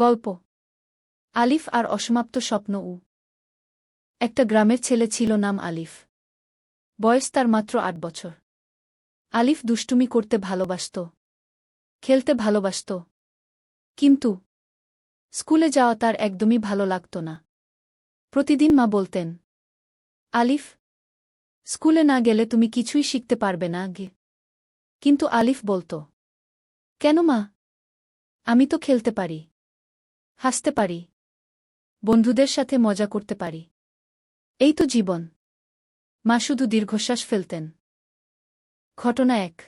গল্প। আলিফ আর অসমাপ্ত স্বপ্ন উ। একটা গ্রামের ছেলে ছিল নাম আলিফ। বয়স তার মাত্র আট বছর। আলিফ দুষ্টুমি করতে ভালোবাসত। খেলতে ভালোবাসত। কিন্তু স্কুলে যাওয়া তার একদমই ভালো লাগত না। প্রতিদিন মা বলতেন, আলিফ, স্কুলে না গেলে তুমি কিছুই শিখতে পারবে না গে। কিন্তু আলিফ বলত, কেন মা? আমি তো খেলতে পারি। হাসতে পারি। বন্ধুদের সাথে মজা করতে পারি। এই তো জীবন। মা শুধু দীর্ঘশ্বাস ফেলতেন। ঘটনা এক।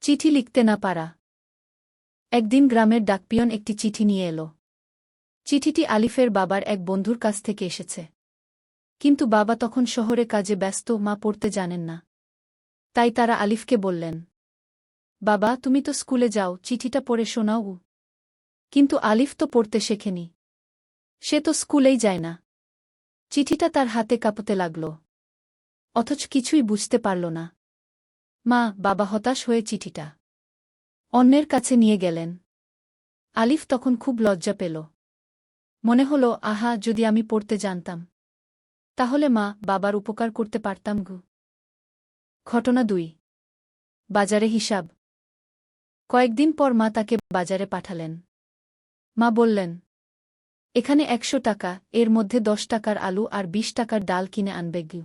চিঠি লিখতে না পারা। একদিন গ্রামের ডাকপিয়ন একটি চিঠি নিয়ে এলো। চিঠিটি আলিফের বাবার এক বন্ধুর কাছ থেকে এসেছে। কিন্তু বাবা তখন শহরে কাজে ব্যস্ত, মা পড়তে জানেন না। তাই তারা আলিফকে বললেন, বাবা, তুমি তো স্কুলে যাও, চিঠিটা পড়ে শোনাও। কিন্তু আলিফ তো পড়তে শেখেনি। সে তো স্কুলেই যায় না। চিঠিটা তার হাতে কাঁপতে লাগল। অথচ কিছুই বুঝতে পারল না। মা, বাবা হতাশ হয়ে চিঠিটা অন্যের কাছে নিয়ে গেলেন। আলিফ তখন খুব লজ্জা পেল। মনে হল, আহা, যদি আমি পড়তে জানতাম। তাহলে মা, বাবার উপকার করতে পারতাম গু। ঘটনা দুই। বাজারে হিসাব। কয়েকদিন পর মা তাকে বাজারে পাঠালেন। মা বললেন, এখানে একশো টাকা, এর মধ্যে দশ টাকার আলু আর বিশ টাকার ডাল কিনে আনবে গু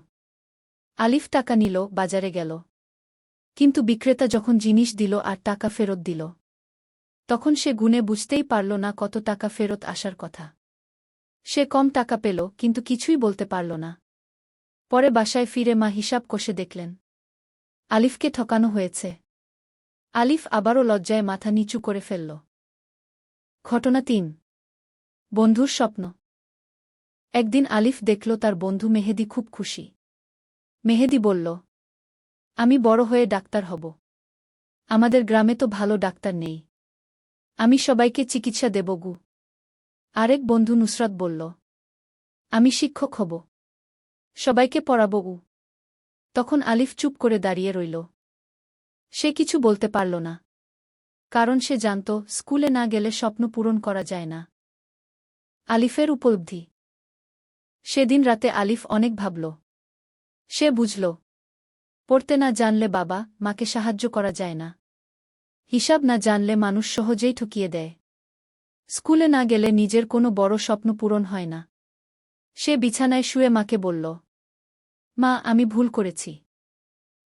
আলিফ টাকা নিল, বাজারে গেল। কিন্তু বিক্রেতা যখন জিনিস দিল আর টাকা ফেরত দিল, তখন সে গুনে বুঝতেই পারল না কত টাকা ফেরত আসার কথা। সে কম টাকা পেল, কিন্তু কিছুই বলতে পারল না। পরে বাসায় ফিরে মা হিসাব কষে দেখলেন, আলিফকে ঠকানো হয়েছে। আলিফ আবারও লজ্জায় মাথা নিচু করে ফেলল। ঘটনা তিন। বন্ধুর স্বপ্ন। একদিন আলিফ দেখল তার বন্ধু মেহেদি খুব খুশি। মেহেদি বলল, আমি বড় হয়ে ডাক্তার হব। আমাদের গ্রামে তো ভালো ডাক্তার নেই। আমি সবাইকে চিকিৎসা দেব গু। আরেক বন্ধু নুসরাত বলল, আমি শিক্ষক হব। সবাইকে পড়াব গু। তখন আলিফ চুপ করে দাঁড়িয়ে রইল। সে কিছু বলতে পারল না। কারণ সে জানত, স্কুলে না গেলে স্বপ্ন পূরণ করা যায় না। আলিফের উপলব্ধি। সেদিন রাতে আলিফ অনেক ভাবল। সে বুঝল, পড়তে না জানলে বাবা মাকে সাহায্য করা যায় না। হিসাব না জানলে মানুষ সহজেই ঠকিয়ে দেয়। স্কুলে না গেলে নিজের কোনো বড় স্বপ্ন পূরণ হয় না। সে বিছানায় শুয়ে মাকে বলল, মা, আমি ভুল করেছি।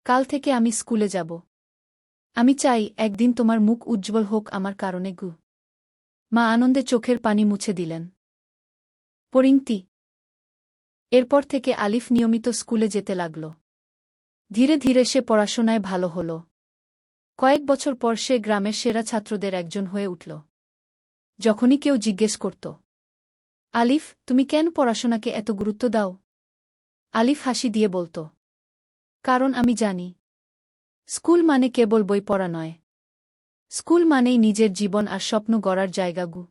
কাল থেকে আমি স্কুলে যাব। আমি চাই একদিন তোমার মুখ উজ্জ্বল হোক আমার কারণে গু। মা আনন্দে চোখের পানি মুছে দিলেন। পরিংতি এরপর থেকে আলিফ নিয়মিত স্কুলে যেতে লাগল। ধীরে ধীরে সে পড়াশোনায় ভালো হল। কয়েক বছর পর সে গ্রামের সেরা ছাত্রদের একজন হয়ে উঠল। যখনই কেউ জিজ্ঞেস করত, আলিফ, তুমি কেন পড়াশোনাকে এত গুরুত্ব দাও? আলিফ হাসি দিয়ে বলত, কারণ আমি জানি স্কুল মানে কেবল বই পড়া নয়। স্কুল মানেই নিজের জীবন আর স্বপ্ন গড়ার জায়গা গু।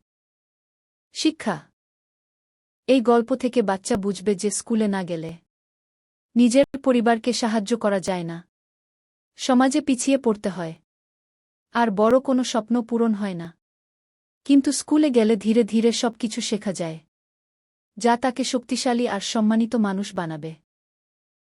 শিক্ষা। এই গল্প থেকে বাচ্চা বুঝবে যে স্কুলে না গেলে নিজের পরিবারকে সাহায্য করা যায় না। সমাজে পিছিয়ে পড়তে হয়। আর বড় কোনো স্বপ্ন পূরণ হয় না। কিন্তু স্কুলে গেলে ধীরে ধীরে সবকিছু শেখা যায়। যা তাকে শক্তিশালী আর সম্মানিত মানুষ বানাবে।